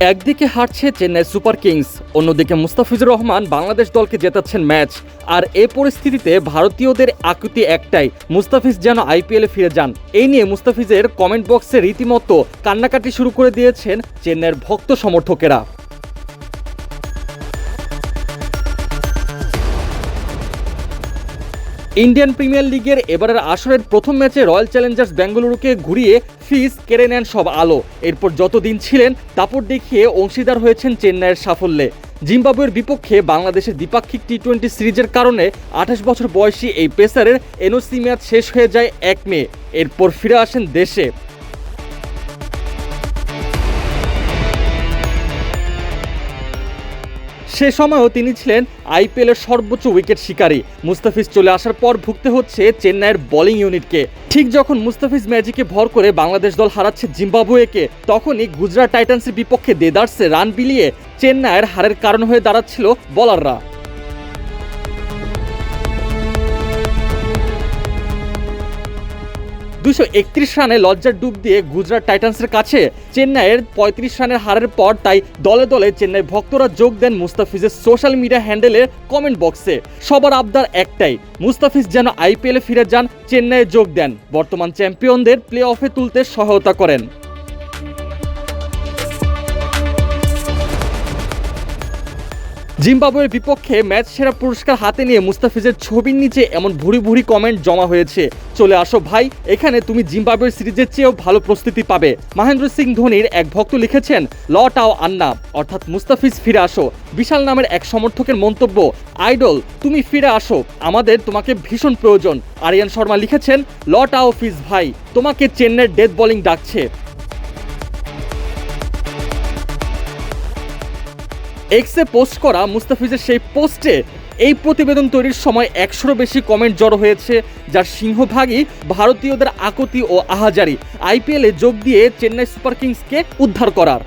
একদিকে হারছে Chennai super Kings, অন্যদিকে মুস্তাফিজুর রহমান বাংলাদেশ দলকে জেতাচ্ছেন ম্যাচ। আর এ পরিস্থিতিতে ভারতীয়দের আকৃতি একটাই, মুস্তাফিজ যেন আইপিএলে ফিরে যান। এই নিয়ে মুস্তাফিজের কমেন্ট বক্সে রীতিমতো কান্নাকাটি শুরু করে দিয়েছেন চেন্নাইয়ের ভক্ত সমর্থকেরা। ইন্ডিয়ান প্রিমিয়ার লিগের এবারের আসরের প্রথম ম্যাচে রয়্যাল চ্যালেঞ্জার্স বেঙ্গালুরুকে ঘুরিয়ে ফিস কেড়ে নেন সব আলো। এরপর যতদিন ছিলেন তাপর দেখিয়ে অংশীদার হয়েছেন চেন্নাইয়ের সাফল্যে। জিম্বাবুয়ের বিপক্ষে বাংলাদেশের দ্বিপাক্ষিক টি টোয়েন্টি সিরিজের কারণে আঠাশ বছর বয়সী এই পেসারের এনওসি ম্যাচ শেষ হয়ে যায় এক মে। এরপর ফিরে আসেন দেশে। সে সময়ও তিনি ছিলেন আইপিএলের সর্বোচ্চ উইকেট শিকারী। মুস্তাফিজ চলে আসার পর ভুগতে হচ্ছে চেন্নাইয়ের বোলিং ইউনিটকে। ঠিক যখন মুস্তাফিজ ম্যাজিকে ভর করে বাংলাদেশ দল হারাচ্ছে জিম্বাবুয়েকে, তখনই গুজরাট টাইটান্সের বিপক্ষে দেদার্সে রান বিলিয়ে চেন্নাইয়ের হারের কারণ হয়ে দাঁড়াচ্ছিল বলাররা। দুশো একত্রিশ রানে লজ্জার ডুব দিয়ে গুজরাট টাইটান্সের কাছে চেন্নাইয়ের পঁয়ত্রিশ রানের হারের পর তাই দলে দলে চেন্নাই ভক্তরা যোগ দেন মুস্তাফিজের সোশ্যাল মিডিয়া হ্যান্ডেলের কমেন্ট বক্সে। সবার আবদার একটাই, মুস্তাফিজ যেন আইপিএলে ফিরে যান, চেন্নাইয়ে যোগ দেন। বর্তমান চ্যাম্পিয়নদের প্লে অফে তুলতে সহায়তা করেন। জিম্বাবুয়ের বিপক্ষে ম্যাচ সেরা পুরস্কার হাতে নিয়ে মুস্তাফিজের ছবির নিচে এমন ভুরি ভুরি কমেন্ট জমা হয়েছে। চলে আসো ভাই, এখানে তুমি জিম্বাবুয়ের সিরিজের চেয়েও ভালো প্রস্তুতি পাবে। মহেন্দ্র সিং ধোনির এক ভক্ত লিখেছেন লটাও আন্না অর্থাৎ মুস্তাফিজ ফিরে আসো। বিশাল নামের এক সমর্থকের মন্তব্য, আইডল, তুমি ফিরে আসো, আমাদের তোমাকে ভীষণ প্রয়োজন। আরিয়ান শর্মা লিখেছেন লটাও ফিজ ভাই, তোমাকে চেন্নাইয়ের ডেথ বোলিং ডাকছে। এক্সে পোস্ট করা মুস্তাফিজের সেই পোস্টে এই প্রতিবেদন তৈরির সময় একশোরও বেশি কমেন্ট জড়ো হয়েছে, যার সিংহভাগই ভারতীয়দের আকতি ও আহাজারি। আইপিএলে যোগ দিয়ে চেন্নাই সুপার কিংসকে উদ্ধার করার।